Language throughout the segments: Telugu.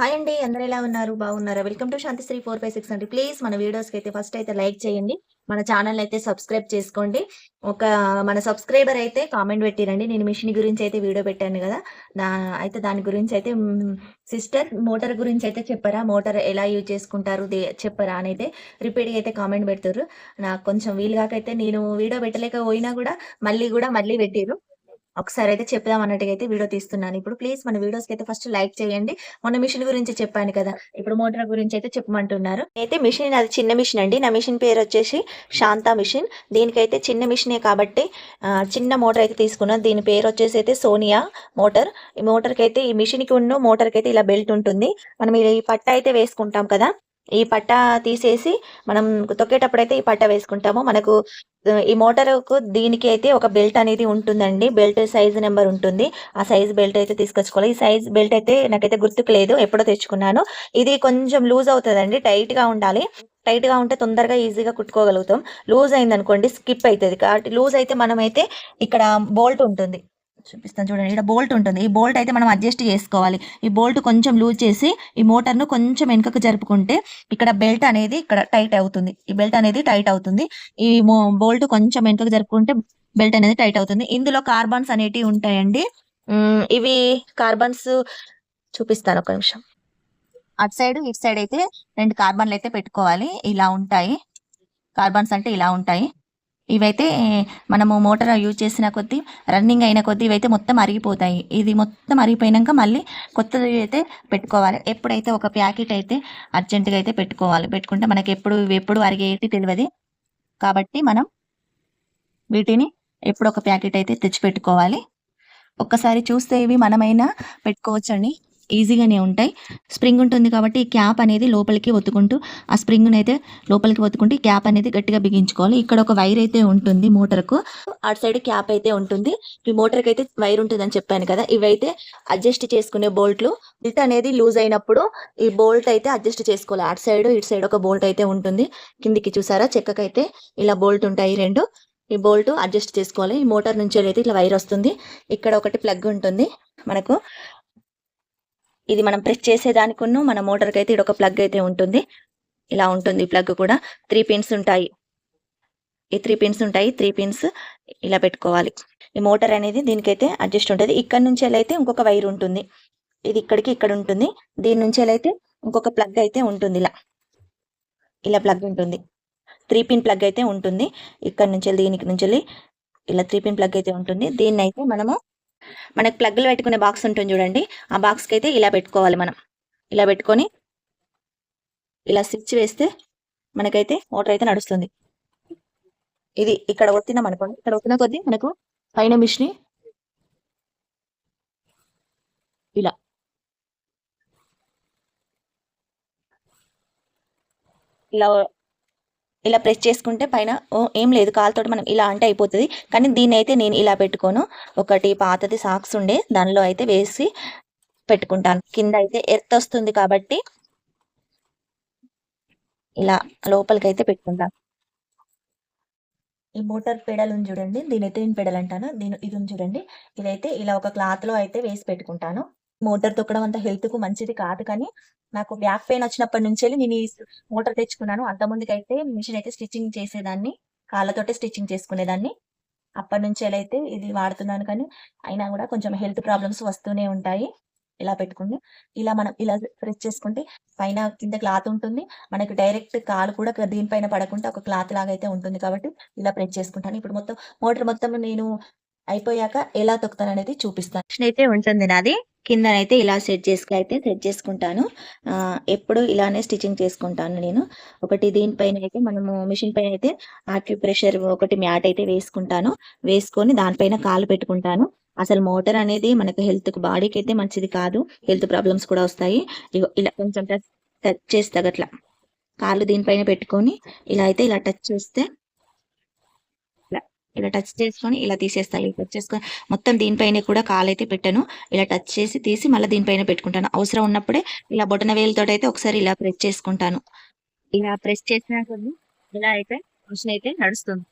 హాయ్ అండి అందరు ఎలా ఉన్నారు? బాగున్నారా? Welcome to Shantisri four five six అండి ప్లీజ్ మన వీడియోస్కి అయితే ఫస్ట్ అయితే లైక్ చేయండి. మన ఛానల్ అయితే సబ్స్క్రైబ్ చేసుకోండి. ఒక మన సబ్స్క్రైబర్ అయితే కామెంట్ పెట్టిరండి. నేను మిషన్ గురించి అయితే వీడియో పెట్టాను కదా. దా అయితే దాని గురించి అయితే సిస్టర్ మోటార్ గురించి అయితే చెప్పరా? మోటార్ ఎలా యూజ్ చేసుకుంటారు? దే- చెప్పరా అని అయితే రిపీట్గా అయితే కామెంట్ పెడతారు. నాకు కొంచెం వీలుగాకైతే నేను వీడియో పెట్టలేకపోయినా కూడా మళ్ళీ కూడా మళ్ళీ పెట్టారు ఒకసారి అయితే చెప్దాం అన్నట్టుగా అయితే వీడియో తీస్తున్నాను. ఇప్పుడు ప్లీజ్ మన వీడియోస్కి అయితే ఫస్ట్ లైక్ చేయండి. మొన్న మిషన్ గురించి చెప్పాను కదా ఇప్పుడు మోటార్ గురించి అయితే చెప్పమంటున్నారు. అయితే మిషన్ అది చిన్న మిషన్ అండి. నా మిషన్ పేరు వచ్చేసి శాంతా మిషన్. దీనికైతే చిన్న మిషనే కాబట్టి చిన్న మోటార్ అయితే తీసుకున్నాను. దీని పేరు వచ్చేసి అయితే సోనియా మోటార్. ఈ మోటార్కి అయితే ఈ మిషన్కి ఉన్న మోటార్కి అయితే ఇలా బెల్ట్ ఉంటుంది. మనం ఈ పట్ట అయితే వేసుకుంటాం కదా ఈ పట్ట తీసేసి మనం తొక్కేటప్పుడు అయితే ఈ పట్ట వేసుకుంటాము. మనకు ఈ మోటార్కు దీనికి అయితే ఒక బెల్ట్ అనేది ఉంటుందండి. బెల్ట్ సైజ్ నెంబర్ ఉంటుంది. ఆ సైజ్ బెల్ట్ అయితే తీసుకొచ్చుకోవాలి. ఈ సైజ్ బెల్ట్ అయితే నాకైతే గుర్తుకు లేదు. ఎప్పుడో తెచ్చుకున్నాను. ఇది కొంచెం లూజ్ అవుతుందండి. టైట్గా ఉండాలి. టైట్గా ఉంటే తొందరగా ఈజీగా కుట్టుకోగలుగుతాం. లూజ్ అయింది అనుకోండి స్కిప్ అవుతుంది కాబట్టి లూజ్ అయితే మనమైతే ఇక్కడ బోల్ట్ ఉంటుంది. చూపిస్తాను చూడండి. ఇక్కడ బోల్ట్ ఉంటుంది. ఈ బోల్ట్ అయితే మనం అడ్జస్ట్ చేసుకోవాలి. ఈ బోల్ట్ కొంచెం లూజ్ చేసి ఈ మోటార్ను కొంచెం వెనుకకు జరుపుకుంటే ఇక్కడ బెల్ట్ అనేది ఇక్కడ టైట్ అవుతుంది. ఈ బెల్ట్ అనేది టైట్ అవుతుంది. ఈ బోల్ట్ కొంచెం వెనుకకు జరుపుకుంటే బెల్ట్ అనేది టైట్ అవుతుంది. ఇందులో కార్బన్స్ అనేటివి ఉంటాయండి. ఇవి కార్బన్స్ చూపిస్తాను ఒక నిమిషం. అటు సైడ్ ఇటు సైడ్ అయితే రెండు కార్బన్లు అయితే పెట్టుకోవాలి. ఇలా ఉంటాయి. కార్బన్స్ అంటే ఇలా ఉంటాయి. ఇవైతే మనము మోటార్ యూజ్ చేసిన కొద్దీ రన్నింగ్ అయిన కొద్దీ ఇవైతే మొత్తం అరిగిపోతాయి. ఇది మొత్తం అరిగిపోయినాక మళ్ళీ కొత్తది అయితే పెట్టుకోవాలి. ఎప్పుడైతే ఒక ప్యాకెట్ అయితే అర్జెంటుగా అయితే పెట్టుకోవాలి. పెట్టుకుంటే మనకి ఎప్పుడు ఇవి ఎప్పుడు అరిగేటి తెలియదు. కాబట్టి మనం వీటిని ఎప్పుడు ఒక ప్యాకెట్ అయితే తెచ్చి పెట్టుకోవాలి ఒక్కసారి చూస్తే ఇవి మనమైనా పెట్టుకోవచ్చండి. ఈజీగానే ఉంటాయి. స్ప్రింగ్ ఉంటుంది కాబట్టి క్యాప్ అనేది లోపలికి ఒత్తుకుంటూ ఆ స్ప్రింగ్ అయితే లోపలికి ఒత్తుకుంటూ క్యాప్ అనేది గట్టిగా బిగించుకోవాలి. ఇక్కడ ఒక వైర్ అయితే ఉంటుంది మోటార్కు. అటు సైడ్ క్యాప్ అయితే ఉంటుంది. ఈ మోటార్కి అయితే వైర్ ఉంటుందని చెప్పాను కదా ఇవైతే అడ్జస్ట్ చేసుకునే బోల్ట్లు. బిల్ట్ అనేది లూజ్ అయినప్పుడు ఈ బోల్ట్ అయితే అడ్జస్ట్ చేసుకోవాలి. అటు సైడ్ ఇటు సైడ్ ఒక బోల్ట్ అయితే ఉంటుంది. కిందికి చూసారా? చెక్కకైతే ఇలా బోల్ట్ ఉంటాయి రెండు. ఈ బోల్ట్ అడ్జస్ట్ చేసుకోవాలి. ఈ మోటార్ నుంచి అయితే ఇట్లా వైర్ వస్తుంది. ఇక్కడ ఒకటి ప్లగ్ ఉంటుంది మనకు. ఇది మనం ప్రెస్ చేసేదానికును మన మోటార్కి అయితే ఇక్కడ ఒక ప్లగ్ అయితే ఉంటుంది. ఇలా ఉంటుంది ప్లగ్ కూడా. త్రీ పిన్స్ ఉంటాయి. ఈ త్రీ పిన్స్ ఉంటాయి. త్రీ పిన్స్ ఇలా పెట్టుకోవాలి. ఈ మోటార్ అనేది దీనికైతే అడ్జస్ట్ ఉంటుంది. ఇక్కడ నుంచి అయితే ఇంకొక వైర్ ఉంటుంది. ఇది ఇక్కడికి ఇక్కడ ఉంటుంది. దీని నుంచి అయితే ఇంకొక ప్లగ్ అయితే ఉంటుంది ఇలా. ఇలా ప్లగ్ ఉంటుంది. త్రీ పిన్ ప్లగ్ అయితే ఉంటుంది. ఇక్కడ నుంచి దీనికి నుంచి ఇలా త్రీ పిన్ ప్లగ్ అయితే ఉంటుంది. దీన్ని అయితే మనము మనకి ప్లగ్లు పెట్టుకునే బాక్స్ ఉంటుంది చూడండి. ఆ బాక్స్కి అయితే ఇలా పెట్టుకోవాలి మనం. ఇలా పెట్టుకొని ఇలా స్విచ్ వేస్తే మనకైతే మోటార్ అయితే నడుస్తుంది. ఇది ఇక్కడ ఒత్తినాం అనుకోండి ఇక్కడ వచ్చిన కొద్దీ మనకు పైన మిషన్ ఇలా. ఇలా ఇలా ప్రెస్ చేసుకుంటే పైన ఓ ఏం లేదు కాలుతోటి మనం ఇలా అంటే అయిపోతుంది. కానీ దీన్ని అయితే నేను ఇలా పెట్టుకోను. ఒకటి పాతది సాక్స్ ఉండే దానిలో అయితే వేసి పెట్టుకుంటాను. కింద అయితే ఎర్త్ వస్తుంది కాబట్టి ఇలా లోపలికి అయితే పెట్టుకుంటాను. ఈ మోటార్ పెడల్ ఉంది చూడండి. దీని అయితే నేను పెడల్ అంటాను? దీని ఇది ఉంది చూడండి. ఇదైతే ఇలా ఒక క్లాత్లో అయితే వేసి పెట్టుకుంటాను. మోటార్ తొక్కడం అంత హెల్త్కు మంచిది కాదు కానీ నాకు బ్యాక్ పెయిన్ వచ్చినప్పటి నుంచి నేను ఈ మోటార్ తెచ్చుకున్నాను. అంత ముందుకైతే మిషన్ అయితే స్టిచ్చింగ్ చేసేదాన్ని. కాళ్ళతోటే స్టిచ్చింగ్ చేసుకునేదాన్ని. అప్పటి నుంచి ఎలా అయితే ఇది వాడుతున్నాను కానీ అయినా కూడా కొంచెం హెల్త్ ప్రాబ్లమ్స్ వస్తూనే ఉంటాయి. ఇలా పెట్టుకుని ఇలా మనం ఇలా ప్రెస్ చేసుకుంటే పైన కింద క్లాత్ ఉంటుంది. మనకి డైరెక్ట్ కాలు కూడా దీనిపైన పడకుండా ఒక క్లాత్ లాగా అయితే ఉంటుంది కాబట్టి ఇలా ప్రెస్ చేసుకుంటాను. ఇప్పుడు మొత్తం మోటార్ మొత్తం నేను అయిపోయాక ఎలా తొక్కుతాను అనేది చూపిస్తాను అయితే ఉంటుంది నాది. కిందనైతే ఇలా సెట్ చేసుకు అయితే సెట్ చేసుకుంటాను. ఎప్పుడు ఇలానే స్టిచ్చింగ్ చేసుకుంటాను నేను. ఒకటి దీనిపైన అయితే మనము మిషన్ పైన అయితే ప్రెషర్ ఒకటి మ్యాట్ అయితే వేసుకుంటాను. వేసుకొని దానిపైన కాలు పెట్టుకుంటాను. అసలు మోటార్ అనేది మనకు హెల్త్కు బాడీకి అయితే మంచిది కాదు. హెల్త్ ప్రాబ్లమ్స్ కూడా వస్తాయి. ఇగో ఇలా కొంచెం టచ్ టచ్ చేస్తా అట్లా. కాళ్ళు దీనిపైన పెట్టుకొని ఇలా అయితే ఇలా టచ్ చేస్తే ఇలా టచ్ చేసుకొని ఇలా తీసేస్తాను. ఇలా టచ్ చేసుకొని మొత్తం దీనిపైన కూడా కాలు అయితే పెట్టాను. ఇలా టచ్ చేసి తీసి మళ్ళీ దీనిపైన పెట్టుకుంటాను. అవసరం ఉన్నప్పుడే ఇలా బొటన వేలతో అయితే ఒకసారి ఇలా ప్రెస్ చేసుకుంటాను. ఇలా ప్రెస్ చేసిన కొద్ది ఇలా అయితే మిషన్ అయితే నడుస్తుంది.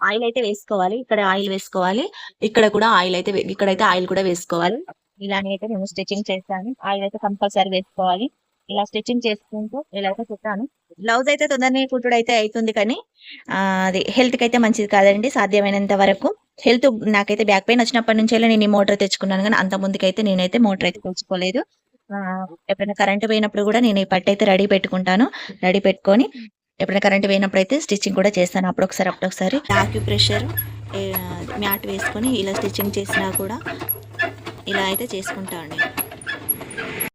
ఆయిల్ అయితే వేసుకోవాలి. ఇక్కడ ఆయిల్ వేసుకోవాలి. ఇక్కడ కూడా ఆయిల్ అయితే ఇక్కడైతే ఆయిల్ కూడా వేసుకోవాలి. ఇలానే అయితే నేను స్టిచ్చింగ్ చేస్తాను. ఆయిల్ అయితే కంపల్సరీ వేసుకోవాలి. ఇలా స్టిచ్చింగ్ చేసుకుంటూ ఇలా అయితే కుట్టాను బ్లౌజ్ అయితే తొందరనే కుట్టుడు అయితే అవుతుంది కానీ అది హెల్త్కి అయితే మంచిది కాదండి సాధ్యమైనంత వరకు. హెల్త్ నాకైతే బ్యాక్ పెయిన్ వచ్చినప్పటి నుంచి నేను ఈ మోటార్ తెచ్చుకున్నాను కానీ అంత ముందుకైతే నేనైతే మోటార్ అయితే తెచ్చుకోలేదు. ఎప్పుడైనా కరెంట్ పోయినప్పుడు కూడా నేను ఈ పట్టు అయితే రెడీ పెట్టుకుంటాను రెడీ పెట్టుకొని ఎప్పుడైనా కరెంట్ పోయినప్పుడు అయితే స్టిచ్చింగ్ కూడా చేస్తాను అప్పుడు ఒకసారి అప్పుడు ఒకసారి ప్రెషర్ మ్యాట్ వేసుకొని ఇలా స్టిచ్చింగ్ చేసినా కూడా ఇలా అయితే చేసుకుంటాను అండి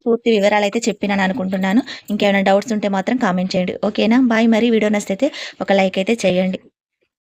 పూర్తి వివరాలు అయితే చెప్పినాను అనుకుంటున్నాను. ఇంకేమైనా డౌట్స్ ఉంటే మాత్రం కామెంట్ చేయండి. ఓకేనా బాయ్ మరి. వీడియో నచ్చితే ఒక లైక్ అయితే చేయండి.